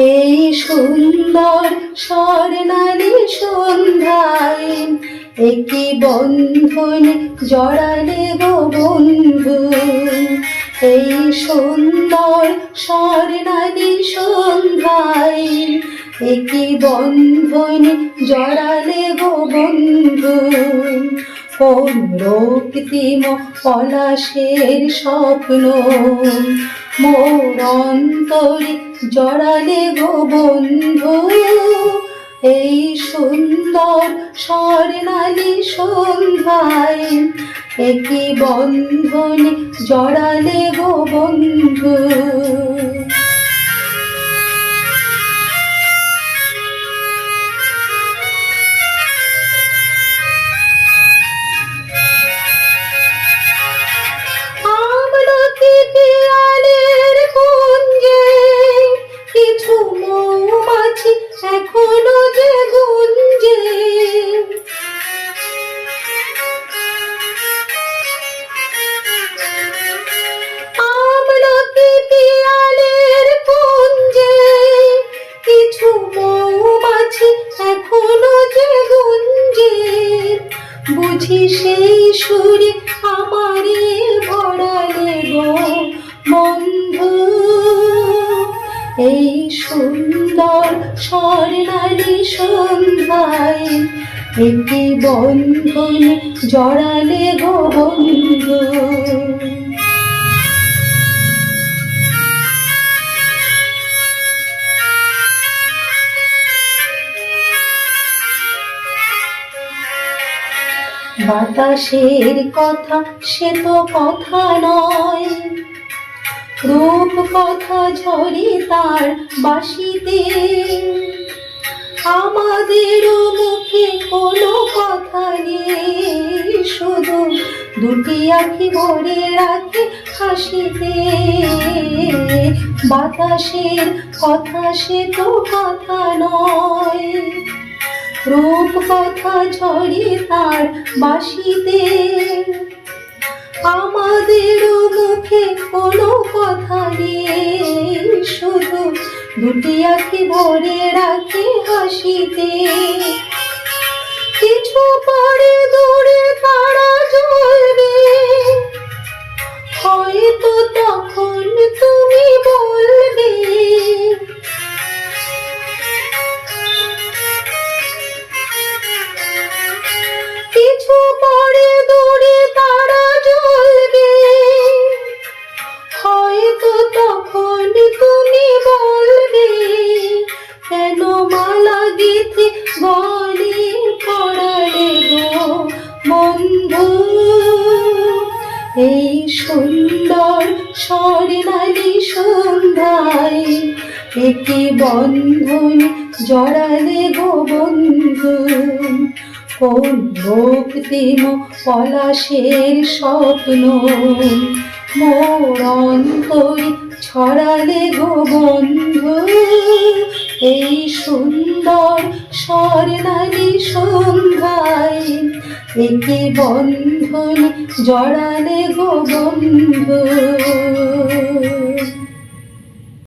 এই সুন্দর স্বর্ণালী সন্ধ্যায় একই বন্ধন জড়ালে গো বন্ধু। এই সুন্দর স্বর্ণালী সন্ধ্যায় একই বন্ধন জড়ালে গো বন্ধু। রক্তিম পলাশের স্বপ্ন। মোর অন্তরে জড়ালে গো বন্ধু, এই সুন্দর স্বর্ণালী সন্ধ্যায় একই বন্ধন জড়ালে গো বন্ধু। বুঝি সেই সুর আমারে ভরালে গো বন্ধু। এই সুন্দর স্বর্ণালী সন্ধ্যায় একটি বন্ধন জড়ালে গো বন্ধু। বাতাসের কথা, সে তো কথা নয়। রূপ কথা ঝরে তার বাসিতে আমাদের মুখে কোনো কথা নেই, শুধু দুটি আখি ভরে রাখে হাসিতে। বাতাসের কথা, সে তো কথা নয়। রূপ কথা ঝরে তার বাসিতে। আমাদের মুখে কোনো কথা নেই, শুধু দুটি আঁখি ভরে রাখে হাসিতে। এই সুন্দর স্বর্ণালী সন্ধ্যায় একটি বন্ধন জড়ালে গো বন্ধু। কোন ভক্তিম পলাশের স্বপ্ন? মোর অন্তরে ছড়ালে গো বন্ধু এই সুন্দর স্বর্ণালী সন্ধ্যায় একে বন্ধন জড়ালে গো বন্ধু।